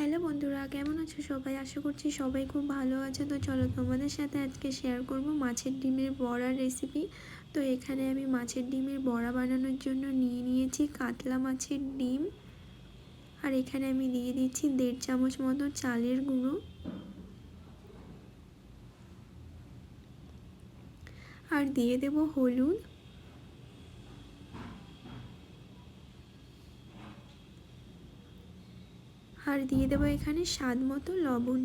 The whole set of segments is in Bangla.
হ্যালো বন্ধুরা, কেমন আছো সবাই? আশা করছি সবাই খুব ভালো আছে। তো চলো তোমাদের সাথে আজকে শেয়ার করব মাছের ডিমের বড়ার রেসিপি তো এখানে আমি মাছের ডিমের বড়া বানানোর জন্য নিয়ে নিয়েছি কাতলা মাছের ডিম। আর এখানে আমি দিয়ে দিচ্ছি দেড় চামচ মতো চালের গুঁড়ো। আর দিয়ে দেব হলুদ। আর দিয়ে দেবো এখানে স্বাদ মতো লবণ।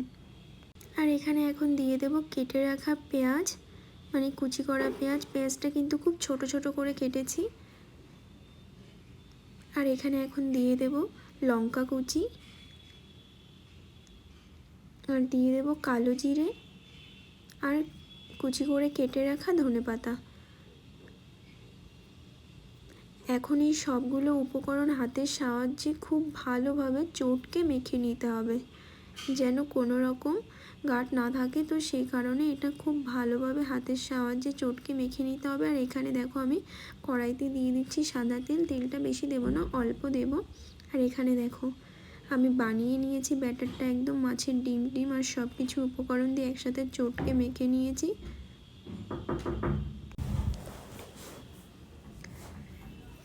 আর এখানে এখন দিয়ে দেবো কেটে রাখা পেঁয়াজ মানে কুচি করা পেঁয়াজ। পেঁয়াজটা কিন্তু খুব ছোট ছোট করে কেটেছি। আর এখানে এখন দিয়ে দেব লঙ্কা কুচি। আর দিয়ে দেব কালো জিরে। আর কুচি করে কেটে রাখা ধনে পাতা এখন এই সবগুলো উপকরণ হাতের সাহায্যে খুব ভালোভাবে চটকে মেখে নিতে হবে। যেন কোনো রকম গাঁট না থাকে, তো সেই কারণে এটা খুব ভালোভাবে হাতের সাহায্যে চটকে মেখে নিতে হবে। আর এখানে দেখো আমি কড়াইতে দিয়ে দিচ্ছি সাদা তেল, তেলটা বেশি দেবো না, অল্প দেব। আর এখানে দেখো আমি বানিয়ে নিয়েছি ব্যাটারটা একদম মাছের ডিম ডিম আর সব কিছু উপকরণ দিয়ে একসাথে চটকে মেখে নিয়েছি।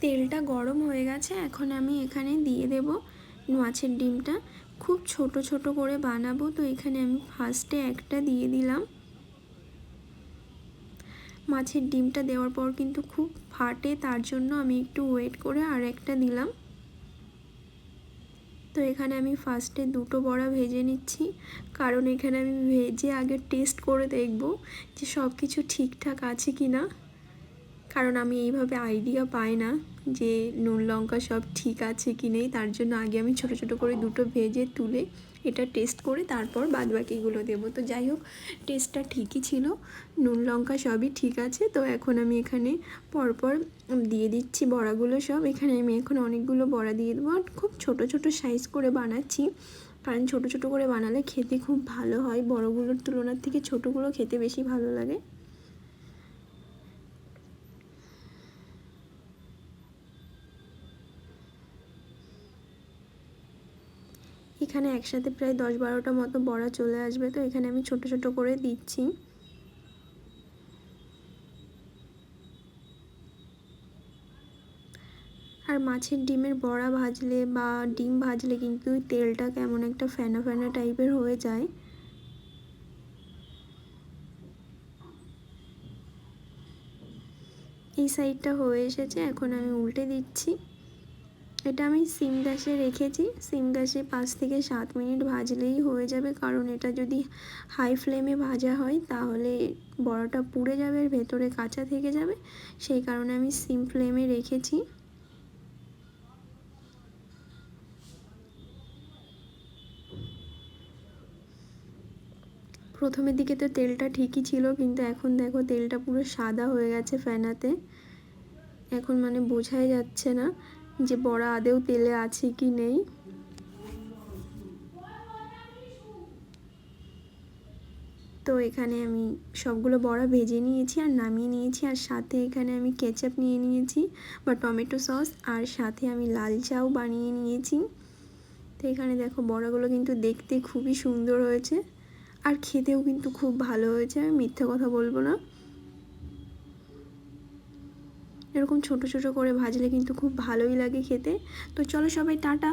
তেলটা গরম হয়ে গেছে, এখন আমি এখানে দিয়ে দেব মাছের ডিমটা। খুব ছোট ছোট করে বানাবো, তো এখানে আমি ফার্স্টে একটা দিয়ে দিলাম। মাছের ডিমটা দেওয়ার পর কিন্তু খুব ফাটে, তার জন্য আমি একটু ওয়েট করে আর একটা দিলাম। তো এখানে আমি ফার্স্টে দুটো বড়া ভেজে নিচ্ছি, কারণ এখানে আমি ভেজে আগে টেস্ট করে দেখব যে সব কিছু ঠিকঠাক আছে কি না কারণ আমি এইভাবে আইডিয়া পাই না যে নুন, লঙ্কা সব ঠিক আছে কি নেই। তার জন্য আগে আমি ছোট ছোট করে দুটো ভেজে তুলে এটা টেস্ট করে তারপর বাদবাকিগুলো দেবো। তো যাই হোক টেস্টটা ঠিকই ছিল, নুন, লঙ্কা সবই ঠিক আছে। তো এখন আমি এখানে পরপর দিয়ে দিচ্ছি বড়াগুলো সব। এখানে আমি এখন অনেকগুলো বড়া দিয়ে দেবো। খুব ছোট ছোট সাইজ করে বানাচ্ছি। কারণ ছোট ছোট করে বানালে খেতে খুব ভালো হয়। বড়গুলোর তুলনার থেকে ছোটোগুলো খেতে বেশি ভালো লাগে। এখানে একসাথে প্রায় দশ বারোটা মতো বড়া চলে আসবে, তো এখানে আমি ছোট ছোট করে দিচ্ছি। আর মাছের ডিমের বড়া ভাজলে বা ডিম ভাজলে কিন্তু তেলটা কেমন একটা ফেনা ফেনা টাইপের হয়ে যায়। এই সাইডটা হয়ে এসেছে, এখন আমি উল্টে দিচ্ছি। এটা আমি সিম গ্যাসে রেখেছি। সিম গ্যাসে পাঁচ থেকে সাত মিনিট ভাজলেই হয়ে যাবে। কারণ এটা যদি হাই ফ্লেমে ভাজা হয়, তাহলে বড়াটা পুড়ে যাবে ভেতরে কাঁচা থেকে যাবে। সেই কারণে আমি সিম ফ্লেমে রেখেছি। প্রথমের দিকে তো তেলটা ঠিকই ছিল, কিন্তু এখন দেখো তেলটা পুরো সাদা হয়ে গেছে ফ্যানাতে এখন মানে বোঝাই যাচ্ছে না। যে বড়া আদেও তেলে আছে কি নেই? তো এখানে আমি সবগুলো বড়া ভেজে নিয়েছি আর নামিয়ে নিয়েছি আর সাথে এখানে আমি কেচাপ নিয়ে নিয়েছি বা টমেটো সস আর সাথে আমি লাল চাও বানিয়ে নিয়েছি। তো এখানে দেখো বড়াগুলো কিন্তু দেখতে খুবই সুন্দর হয়েছে আর খেতেও কিন্তু খুব ভালো হয়েছে, আমি মিথ্যে কথা বলব না। এরকম ছোট ছোট করে ভাজলে কিন্তু খুব ভালোই লাগে খেতে। তো চলো সবাই টাটা।